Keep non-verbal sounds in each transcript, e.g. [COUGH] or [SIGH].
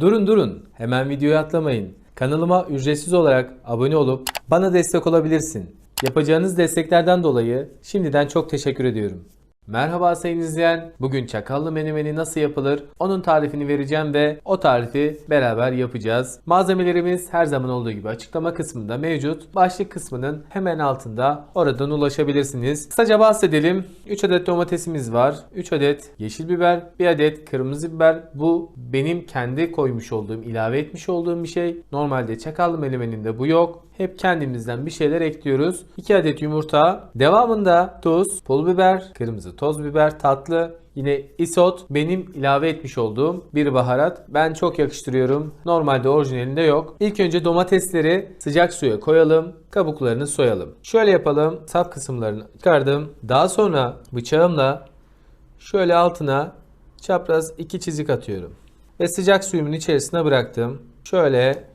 Durun durun, hemen videoyu atlamayın. Kanalıma ücretsiz olarak abone olup bana destek olabilirsin. Yapacağınız desteklerden dolayı şimdiden çok teşekkür ediyorum. Merhaba sayın izleyen. Bugün çakallı menemeni nasıl yapılır? Onun tarifini vereceğim ve o tarifi beraber yapacağız. Malzemelerimiz her zaman olduğu gibi açıklama kısmında mevcut. Başlık kısmının hemen altında oradan ulaşabilirsiniz. Kısaca bahsedelim. 3 adet domatesimiz var. 3 adet yeşil biber, 1 adet kırmızı biber. Bu benim kendi koymuş olduğum, ilave etmiş olduğum bir şey. Normalde çakallı menemeninde bu yok. Hep kendimizden bir şeyler ekliyoruz. 2 adet yumurta. Devamında tuz, pul biber, kırmızı toz biber, tatlı, Yine isot benim ilave etmiş olduğum bir baharat. Ben çok yakıştırıyorum. Normalde orijinalinde yok. İlk önce domatesleri sıcak suya koyalım. Kabuklarını soyalım. Şöyle yapalım. Sap kısımlarını çıkardım. Daha sonra bıçağımla şöyle altına çapraz iki çizik atıyorum. Ve sıcak suyumun içerisine bıraktım. Şöyle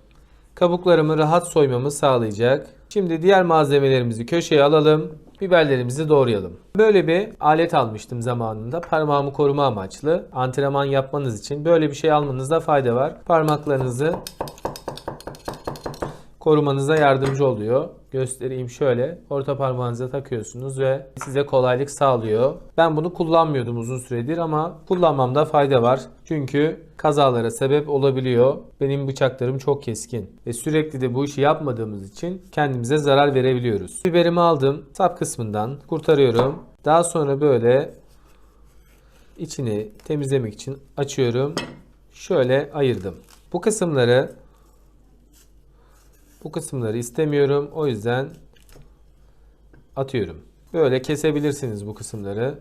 kabuklarımı rahat soymamı sağlayacak. Şimdi diğer malzemelerimizi köşeye alalım. Biberlerimizi doğrayalım. Böyle bir alet almıştım zamanında. Parmağımı koruma amaçlı. Antrenman yapmanız için böyle bir şey almanızda fayda var. Parmaklarınızı korumanıza yardımcı oluyor. Göstereyim şöyle. Orta parmağınıza takıyorsunuz ve size kolaylık sağlıyor. Ben bunu kullanmıyordum uzun süredir ama kullanmamda fayda var. Çünkü kazalara sebep olabiliyor. Benim bıçaklarım çok keskin ve sürekli de bu işi yapmadığımız için kendimize zarar verebiliyoruz. Biberimi aldım. Sap kısmından kurtarıyorum. Daha sonra böyle içini temizlemek için açıyorum. Şöyle ayırdım. Bu kısımları bu kısımları istemiyorum. O yüzden atıyorum. Böyle kesebilirsiniz bu kısımları.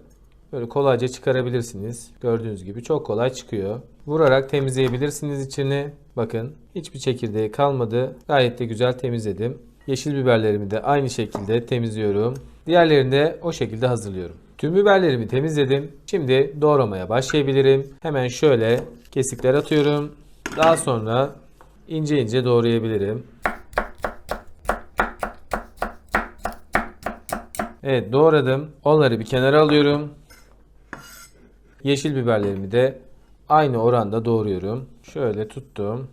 Böyle kolayca çıkarabilirsiniz. Gördüğünüz gibi çok kolay çıkıyor. Vurarak temizleyebilirsiniz içini. Bakın hiçbir çekirdeği kalmadı. Gayet de güzel temizledim. Yeşil biberlerimi de aynı şekilde temizliyorum. Diğerlerini de o şekilde hazırlıyorum. Tüm biberlerimi temizledim. Şimdi doğramaya başlayabilirim. Hemen şöyle kesikler atıyorum. Daha sonra ince ince doğrayabilirim. Evet doğradım. Onları bir kenara alıyorum. Yeşil biberlerimi de aynı oranda doğruyorum. Şöyle tuttum.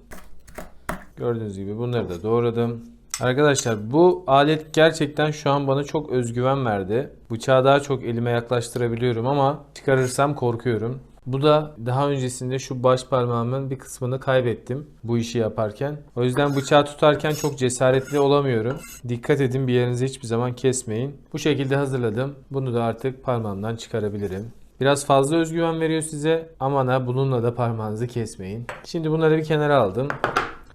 Gördüğünüz gibi bunları da doğradım. Arkadaşlar bu alet gerçekten şu an bana çok özgüven verdi. Bıçağı daha çok elime yaklaştırabiliyorum ama çıkarırsam korkuyorum. Bu da daha öncesinde şu baş parmağımın bir kısmını kaybettim bu işi yaparken. O yüzden bıçağı tutarken çok cesaretli olamıyorum. Dikkat edin bir yerinizi hiçbir zaman kesmeyin. Bu şekilde hazırladım. Bunu da artık parmağımdan çıkarabilirim. Biraz fazla özgüven veriyor size. Aman ha bununla da parmağınızı kesmeyin. Şimdi bunları bir kenara aldım.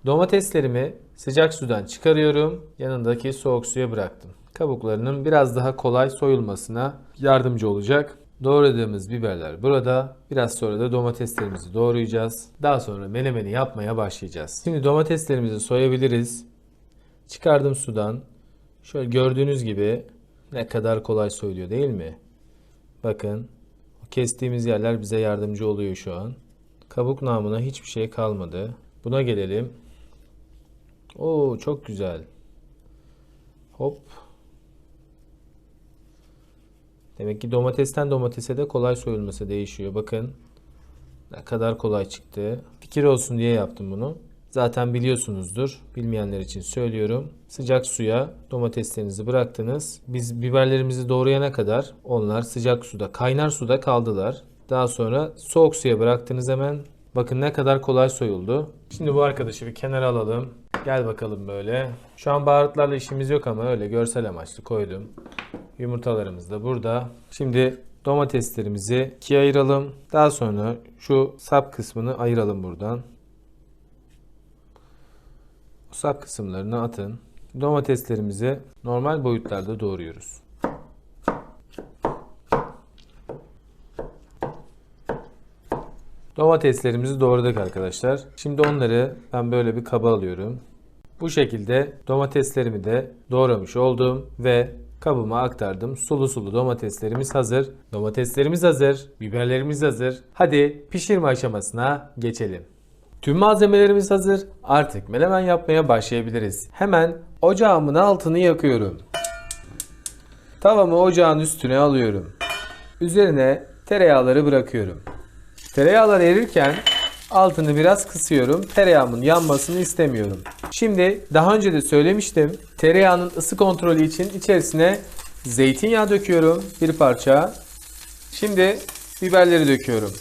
Domateslerimi sıcak sudan çıkarıyorum. Yanındaki soğuk suya bıraktım. Kabuklarının biraz daha kolay soyulmasına yardımcı olacak. Doğradığımız biberler burada. Biraz sonra da domateslerimizi doğrayacağız. Daha sonra menemeni yapmaya başlayacağız. Şimdi domateslerimizi soyabiliriz. Çıkardım sudan. Şöyle gördüğünüz gibi ne kadar kolay soyuluyor değil mi? Bakın kestiğimiz yerler bize yardımcı oluyor şu an. Kabuk namına hiçbir şey kalmadı. Buna gelelim. Oo çok güzel. Hop. Demek ki domatesten domatese de kolay soyulması değişiyor. Bakın ne kadar kolay çıktı. Fikir olsun diye yaptım bunu. Zaten biliyorsunuzdur. Bilmeyenler için söylüyorum. Sıcak suya domateslerinizi bıraktınız. Biz biberlerimizi doğrayana kadar onlar sıcak suda, kaynar suda kaldılar. Daha sonra soğuk suya bıraktınız hemen. Bakın ne kadar kolay soyuldu. Şimdi bu arkadaşı bir kenara alalım. Gel bakalım böyle. Şu an baharatlarla işimiz yok ama öyle görsel amaçlı koydum. Yumurtalarımız da burada. Şimdi domateslerimizi ikiye ayıralım. Daha sonra şu sap kısmını ayıralım buradan. Bu sap kısımlarını atın. Domateslerimizi normal boyutlarda doğruyoruz. Domateslerimizi doğradık arkadaşlar. Şimdi onları ben böyle bir kaba alıyorum. Bu şekilde domateslerimi de doğramış oldum ve kabıma aktardım. Sulu sulu domateslerimiz hazır. Domateslerimiz hazır. Biberlerimiz hazır. Hadi pişirme aşamasına geçelim. Tüm malzemelerimiz hazır. Artık menemen yapmaya başlayabiliriz. Hemen ocağımın altını yakıyorum. Tavamı ocağın üstüne alıyorum. Üzerine tereyağları bırakıyorum. Tereyağlar erirken Altını biraz kısıyorum. Tereyağımın yanmasını istemiyorum. Şimdi daha önce de söylemiştim. Tereyağının ısı kontrolü için içerisine zeytinyağı döküyorum. Bir parça. Şimdi biberleri döküyorum.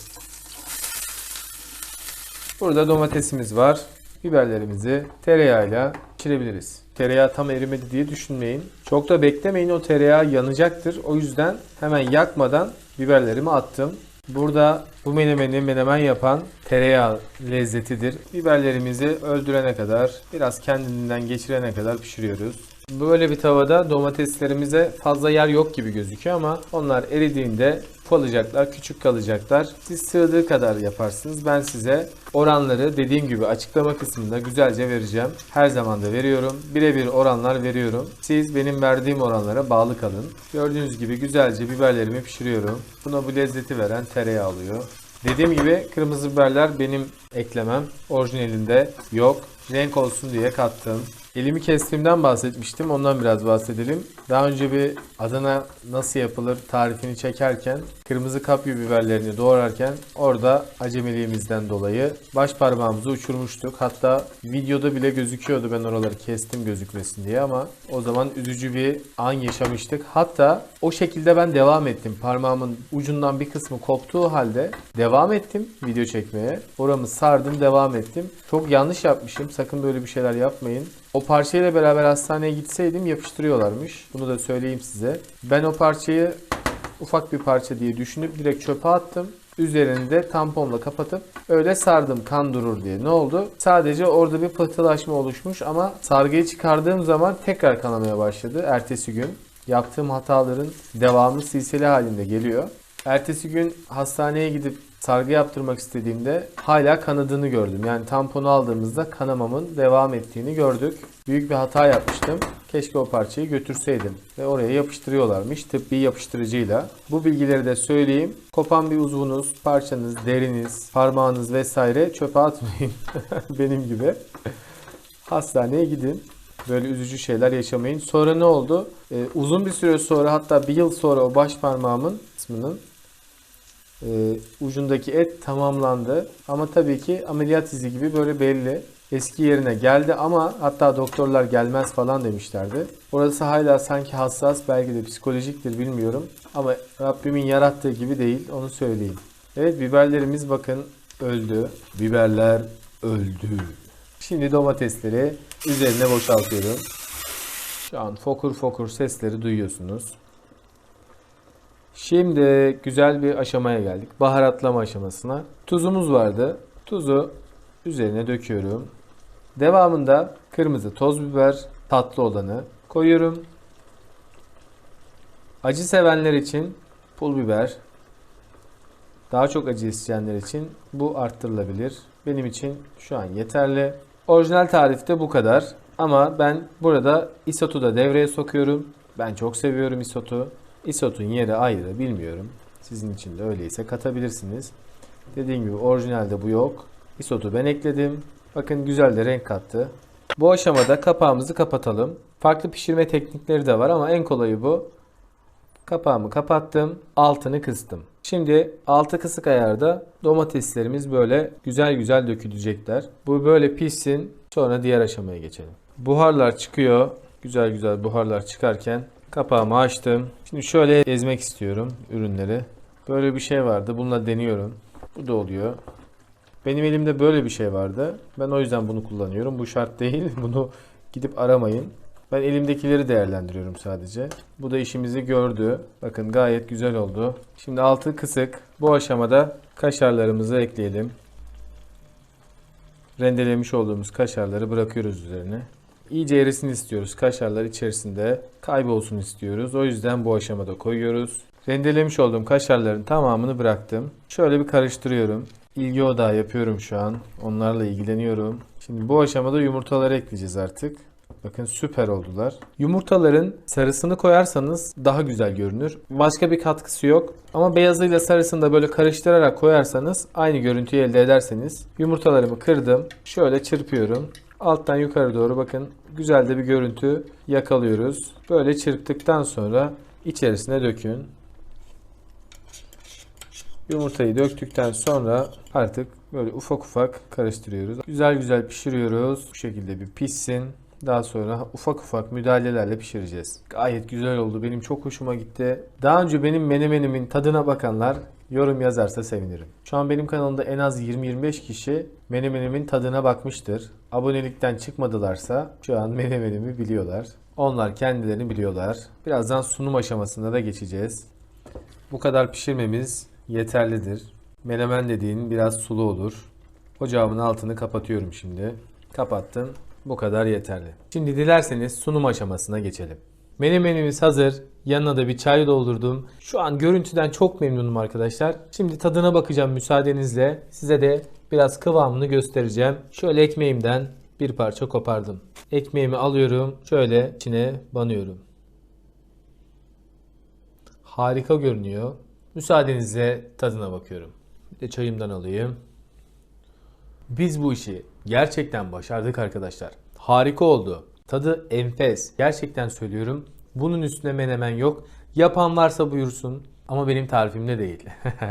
Burada domatesimiz var. Biberlerimizi tereyağıyla pişirebiliriz. Tereyağı tam erimedi diye düşünmeyin. Çok da beklemeyin o tereyağı yanacaktır. O yüzden hemen yakmadan biberlerimi attım. Burada bu menemeni menemen yapan tereyağı lezzetidir. Biberlerimizi öldürene kadar, biraz kendinden geçirene kadar pişiriyoruz. Böyle bir tavada domateslerimize fazla yer yok gibi gözüküyor ama onlar eridiğinde ufalacaklar, küçük kalacaklar. Siz sığdığı kadar yaparsınız. Ben size oranları dediğim gibi açıklama kısmında güzelce vereceğim. Her zaman da veriyorum. Birebir oranlar veriyorum. Siz benim verdiğim oranlara bağlı kalın. Gördüğünüz gibi güzelce biberlerimi pişiriyorum. Buna bu lezzeti veren tereyağı oluyor. Dediğim gibi kırmızı biberler benim eklemem. Orijinalinde yok. Renk olsun diye kattım. Elimi kestiğimden bahsetmiştim. Ondan biraz bahsedelim. Daha önce bir Adana nasıl yapılır tarifini çekerken kırmızı kapya biberlerini doğrarken orada acemiliğimizden dolayı baş parmağımızı uçurmuştuk. Hatta videoda bile gözüküyordu ben oraları kestim gözükmesin diye ama o zaman üzücü bir an yaşamıştık. Hatta o şekilde ben devam ettim. Parmağımın ucundan bir kısmı koptuğu halde devam ettim video çekmeye. Oramı sardım devam ettim. Çok yanlış yapmışım. Sakın böyle bir şeyler yapmayın. O parçayla beraber hastaneye gitseydim yapıştırıyorlarmış. Bunu da söyleyeyim size. Ben o parçayı ufak bir parça diye düşünüp direkt çöpe attım. Üzerini de tamponla kapatıp öyle sardım kan durur diye. Ne oldu? Sadece orada bir pıhtılaşma oluşmuş ama sargıyı çıkardığım zaman tekrar kanamaya başladı ertesi gün. Yaptığım hataların devamı silsile halinde geliyor. Ertesi gün hastaneye gidip sargı yaptırmak istediğimde hala kanadığını gördüm. Yani tamponu aldığımızda kanamamın devam ettiğini gördük. Büyük bir hata yapmıştım. Keşke o parçayı götürseydim. Ve oraya yapıştırıyorlarmış tıbbi yapıştırıcıyla. Bu bilgileri de söyleyeyim. Kopan bir uzvunuz, parçanız, deriniz, parmağınız vesaire çöpe atmayın. [LAUGHS] Benim gibi. Hastaneye gidin. Böyle üzücü şeyler yaşamayın. Sonra ne oldu? Ee, uzun bir süre sonra hatta bir yıl sonra o baş parmağımın kısmının e, ucundaki et tamamlandı. Ama tabii ki ameliyat izi gibi böyle belli. Eski yerine geldi ama hatta doktorlar gelmez falan demişlerdi. Orası hala sanki hassas belki de psikolojiktir bilmiyorum. Ama Rabbimin yarattığı gibi değil onu söyleyeyim. Evet biberlerimiz bakın öldü. Biberler öldü. Şimdi domatesleri üzerine boşaltıyorum. Şu an fokur fokur sesleri duyuyorsunuz. Şimdi güzel bir aşamaya geldik. Baharatlama aşamasına. Tuzumuz vardı. Tuzu üzerine döküyorum. Devamında kırmızı toz biber, tatlı olanı koyuyorum. Acı sevenler için pul biber, daha çok acı isteyenler için bu arttırılabilir. Benim için şu an yeterli. Orijinal tarifte bu kadar. Ama ben burada isotu da devreye sokuyorum. Ben çok seviyorum isotu. Isotun yeri ayrı bilmiyorum. Sizin için de öyleyse katabilirsiniz. Dediğim gibi orijinalde bu yok. Isotu ben ekledim. Bakın güzel de renk kattı. Bu aşamada kapağımızı kapatalım. Farklı pişirme teknikleri de var ama en kolayı bu. Kapağımı kapattım. Altını kıstım. Şimdi altı kısık ayarda domateslerimiz böyle güzel güzel dökülecekler. Bu böyle pişsin. Sonra diğer aşamaya geçelim. Buharlar çıkıyor. Güzel güzel buharlar çıkarken kapağımı açtım. Şimdi şöyle ezmek istiyorum ürünleri. Böyle bir şey vardı. Bununla deniyorum. Bu da oluyor. Benim elimde böyle bir şey vardı. Ben o yüzden bunu kullanıyorum. Bu şart değil. [LAUGHS] Bunu gidip aramayın. Ben elimdekileri değerlendiriyorum sadece. Bu da işimizi gördü. Bakın gayet güzel oldu. Şimdi altı kısık. Bu aşamada kaşarlarımızı ekleyelim. Rendelemiş olduğumuz kaşarları bırakıyoruz üzerine. İyice erisin istiyoruz. Kaşarlar içerisinde kaybolsun istiyoruz. O yüzden bu aşamada koyuyoruz. Rendelemiş olduğum kaşarların tamamını bıraktım. Şöyle bir karıştırıyorum. İlgi odağı yapıyorum şu an. Onlarla ilgileniyorum. Şimdi bu aşamada yumurtaları ekleyeceğiz artık. Bakın süper oldular. Yumurtaların sarısını koyarsanız daha güzel görünür. Başka bir katkısı yok. Ama beyazıyla sarısını da böyle karıştırarak koyarsanız aynı görüntüyü elde ederseniz. Yumurtalarımı kırdım. Şöyle çırpıyorum. Alttan yukarı doğru bakın güzel de bir görüntü yakalıyoruz. Böyle çırptıktan sonra içerisine dökün. Yumurtayı döktükten sonra artık Böyle ufak ufak karıştırıyoruz. Güzel güzel pişiriyoruz. Bu şekilde bir pişsin. Daha sonra ufak ufak müdahalelerle pişireceğiz. Gayet güzel oldu. Benim çok hoşuma gitti. Daha önce benim menemenimin tadına bakanlar yorum yazarsa sevinirim. Şu an benim kanalımda en az 20-25 kişi menemenimin tadına bakmıştır. Abonelikten çıkmadılarsa şu an menemenimi biliyorlar. Onlar kendilerini biliyorlar. Birazdan sunum aşamasında da geçeceğiz. Bu kadar pişirmemiz yeterlidir. Menemen dediğin biraz sulu olur. Ocağımın altını kapatıyorum şimdi. Kapattım. Bu kadar yeterli. Şimdi dilerseniz sunum aşamasına geçelim. Menemenimiz hazır. Yanına da bir çay doldurdum. Şu an görüntüden çok memnunum arkadaşlar. Şimdi tadına bakacağım müsaadenizle. Size de biraz kıvamını göstereceğim. Şöyle ekmeğimden bir parça kopardım. Ekmeğimi alıyorum. Şöyle içine banıyorum. Harika görünüyor. Müsaadenizle tadına bakıyorum. Bir de çayımdan alayım. Biz bu işi gerçekten başardık arkadaşlar. Harika oldu. Tadı enfes. Gerçekten söylüyorum. Bunun üstüne menemen yok. Yapan varsa buyursun. Ama benim tarifimde değil.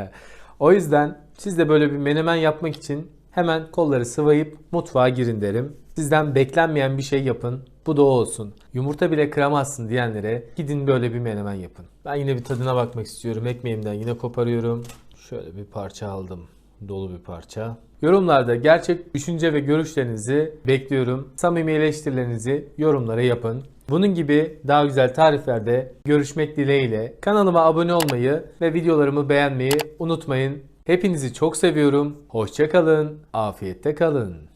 [LAUGHS] o yüzden siz de böyle bir menemen yapmak için hemen kolları sıvayıp mutfağa girin derim. Sizden beklenmeyen bir şey yapın. Bu da o olsun. Yumurta bile kıramazsın diyenlere gidin böyle bir menemen yapın. Ben yine bir tadına bakmak istiyorum. Ekmeğimden yine koparıyorum. Şöyle bir parça aldım. Dolu bir parça. Yorumlarda gerçek düşünce ve görüşlerinizi bekliyorum. Samimi eleştirilerinizi yorumlara yapın. Bunun gibi daha güzel tariflerde görüşmek dileğiyle kanalıma abone olmayı ve videolarımı beğenmeyi unutmayın. Hepinizi çok seviyorum. Hoşçakalın. Afiyette kalın.